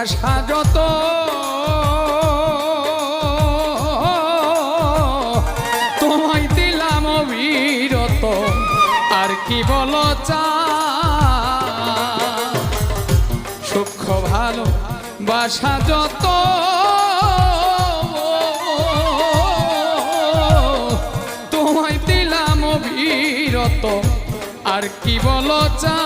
বাসা যত তোমায় দিলাম অবিরত, আর কি বল চা? সুখ ভালো বাসা যত তোমায় দিলাম অবিরত, আর কি বল চা?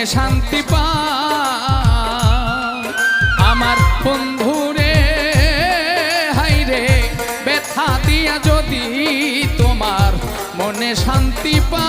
মনে শান্তি পা। আমার বন্ধুরে হাইরে ব্যথা দিয়া যদি তোমার মনে শান্তি পা।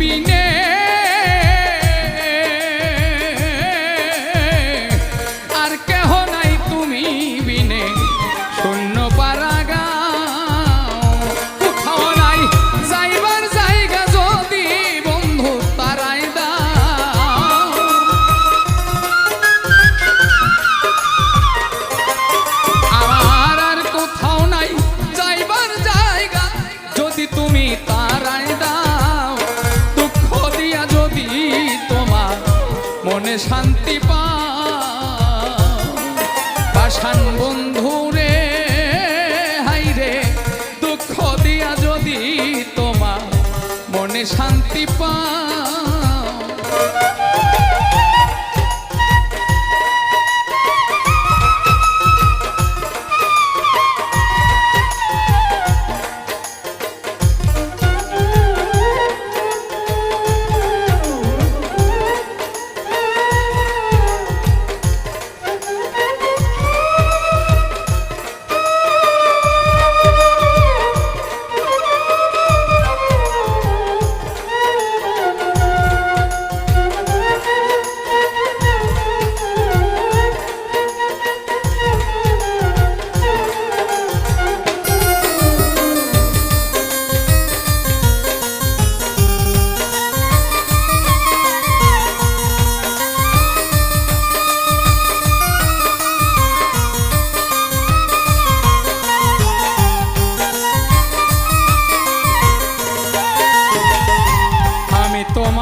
তুমি শান্তি পাশান বন্ধু রে হাই রে দুঃখ দিয়া যদি তোমার মনে শান্তি পাও।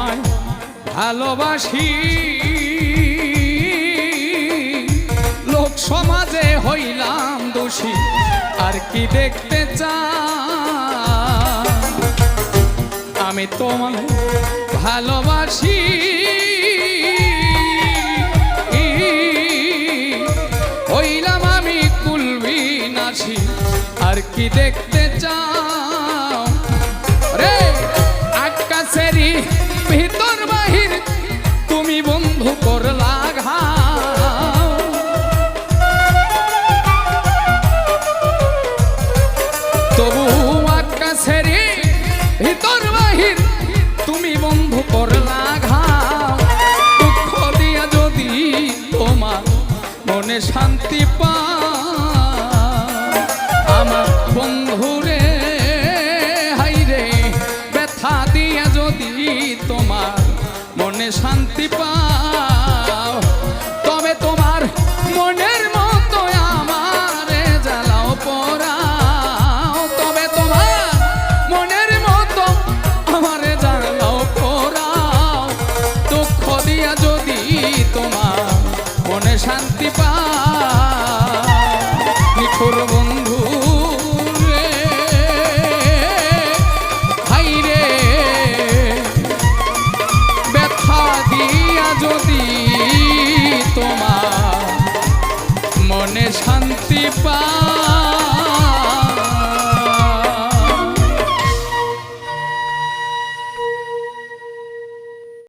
তোমায় ভালোবাসি। লোক সমাজে হইলাম দোষী, আর কি দেখতে চা আমি তোমায় ভালোবাসি। হইলাম আমি কুলবি নাসি আর কি দেখতে চাও? রে, আকাশেরই ভিতর বাহির তুমি বন্ধু করলা ঘা তবু আকাশের ভিতর বাহির তুমি বন্ধু করলা দুঃখ দিয়া যদি তোমার মনে শান্তি পা যদি তোমার মনে শান্তি পাও, তবে তোমার মনের মতো আমারে জ্বালাও, পরাও। তবে তোমার মনের মতো আমারে জ্বালাও, পরাও। দুঃখ দিয়া যদি তোমার মনে শান্তি পা